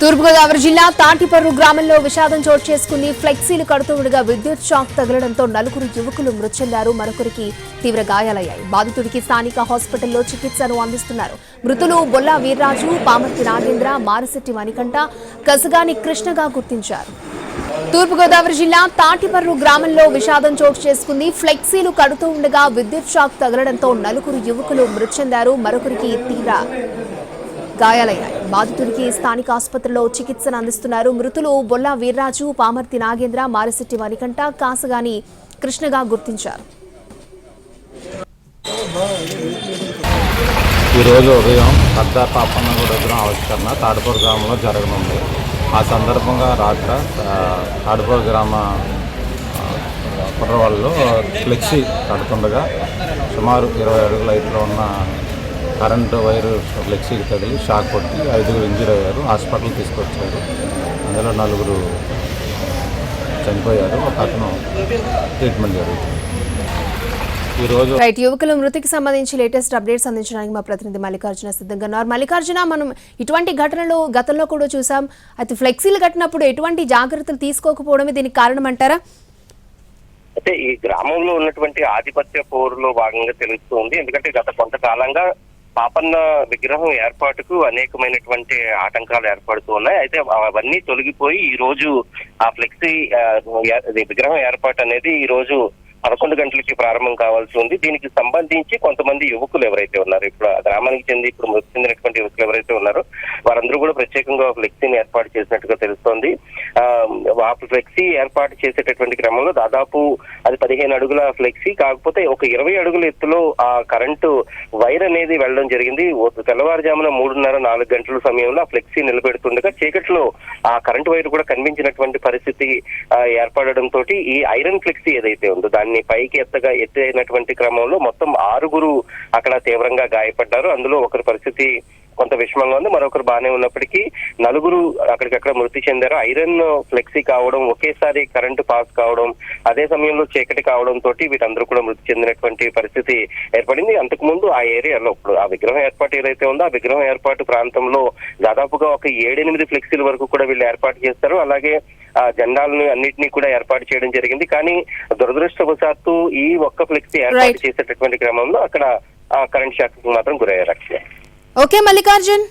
తూర్పుగోదావరి జిల్లా తాటిపర్రు గ్రామంలో విషాదం చోటు చేసుకుని ఫ్లెక్సీలు కడుతూ ఉండగా విద్యుత్ షాక్ తగలడంతో నలుగురు యువకులు మృతిందారు మరొకరికి తీవ్ర గాయాలయ్యాయి. బాధితుడికి స్థానిక హాస్పిటల్లో చికిత్సను అందిస్తున్నారు. మృతులు బొల్లా వీర్రాజు పామర్తి నాగేంద్ర మారశెట్టి మణికంఠ కసగాని కృష్ణగా గుర్తించారు. తూర్పుగోదావరి జిల్లా తాటిపర్రు గ్రామంలో విషాదం చోటు చేసుకుంది ఫ్లెక్సీలు కడుతూ ఉండగా విద్యుత్ షాక్ తగలడంతో నలుగురు యువకులు మృచ్చెందారు మరొకరికి తీవ్ర గాయాలయ్యాయి. బాధితుడికి స్థానిక ఆసుపత్రిలో చికిత్సను అందిస్తున్నారు. మృతులు బొల్లా వీర్రాజు పామర్తి నాగేంద్ర మారిశెట్టి మణికంఠ కాసగాని కృష్ణగా గుర్తించారు. ఈరోజు ఉదయం పెద్ద పాపన్నగూడ దగ్గర ఆవిష్కరణ తాడుపూర్ గ్రామంలో జరగనుంది. ఆ సందర్భంగా రాత్ర తాడుపూర్ గ్రామ కుర్రవాళ్ళు ఫ్లెక్సీ కడుతుండగా సుమారు ఇరవై అడుగుల హైట్లో ఉన్న కరెంటు వైరు ఫ్లెక్సీకి తగిలి షాక్ కొట్టి ఐదుగురు ఇంజూర్ అయ్యారు హాస్పిటల్ తీసుకొచ్చారు. అందులో నలుగురు చనిపోయారు ఒక అతను ట్రీట్మెంట్ జరుగుతుంది. ఈరోజు రైట్ యువకుల మృతికి సంబంధించి లేటెస్ట్ అప్డేట్స్ అందించడానికి మా ప్రతినిధి మల్లికార్జున సిద్ధంగా ఉన్నారు. మల్లికార్జున మనం ఇటువంటి ఘటనలు గతంలో కూడా చూసాం. అయితే ఫ్లెక్సీలు కట్టినప్పుడు ఎటువంటి జాగ్రత్తలు తీసుకోకపోవడమే దీనికి కారణం అంటారా? అయితే ఈ గ్రామంలో ఉన్నటువంటి ఆధిపత్య పోరులో భాగంగా తెలుస్తుంది ఎందుకంటే గత కొంతకాలంగా పాపన్న విగ్రహం ఏర్పాటుకు అనేకమైనటువంటి ఆటంకాలు ఏర్పడుతూ ఉన్నాయి. అయితే అవన్నీ తొలగిపోయి ఈ రోజు ఆ ఫ్లెక్సీ విగ్రహం ఏర్పాటు అనేది ఈ రోజు పదకొండు గంటలకి ప్రారంభం కావాల్సి ఉంది. దీనికి సంబంధించి కొంతమంది యువకులు ఎవరైతే ఉన్నారు ఇప్పుడు ఆ గ్రామానికి చెంది ఇప్పుడు మృతి చెందినటువంటి యువకులు ఎవరైతే ఉన్నారో వారందరూ కూడా ప్రత్యేకంగా ఒక ఫ్లెక్సీని ఏర్పాటు చేసినట్టుగా తెలుసు. ఆ ఫ్లెక్సీ ఏర్పాటు చేసేటటువంటి క్రమంలో దాదాపు అది పదిహేను అడుగుల ఫ్లెక్సీ కాకపోతే ఒక ఇరవై అడుగుల ఎత్తులో ఆ కరెంటు వైర్ అనేది వెళ్ళడం జరిగింది. ఓ తెల్లవారుజామున మూడున్నర నాలుగు గంటల సమయంలో ఆ ఫ్లెక్సీ నిలబెడుతుండగా చీకట్లో ఆ కరెంటు వైర్ కూడా కనిపించినటువంటి పరిస్థితి ఏర్పడడం తోటి ఈ ఐరన్ ఫ్లెక్సీ ఏదైతే ఉందో దాన్ని పైకి ఎత్తగా ఎత్తైనటువంటి క్రమంలో మొత్తం ఆరుగురు అక్కడ తీవ్రంగా గాయపడ్డారు. అందులో ఒకరి పరిస్థితి కొంత విషమంగా ఉంది. మరొకరు బాగానే ఉన్నప్పటికీ నలుగురు అక్కడికక్కడ మృతి చెందారు. ఐరన్ ఫ్లెక్సీ కావడం ఒకేసారి కరెంటు పాస్ కావడం అదే సమయంలో చీకటి కావడం తోటి వీరందరూ కూడా మృతి చెందినటువంటి పరిస్థితి ఏర్పడింది. అంతకు ముందు ఆ ఏరియాలో ఇప్పుడు ఆ విగ్రహం ఏర్పాటు ఏదైతే ఉందో ఆ విగ్రహం ఏర్పాటు ప్రాంతంలో దాదాపుగా ఒక ఏడెనిమిది ఫ్లెక్సీల వరకు కూడా వీళ్ళు ఏర్పాటు చేస్తారు. అలాగే ఆ జెండాలను అన్నింటినీ కూడా ఏర్పాటు చేయడం జరిగింది. కానీ దురదృష్టవశాత్తు ఈ ఒక్క ఫ్లెక్సీ ఏర్పాటు. చేసేటటువంటి క్రమంలో అక్కడ కరెంట్ షాక్ మాత్రం గురయ్యారు. అక్షయ ఓకే మల్లికార్జున్.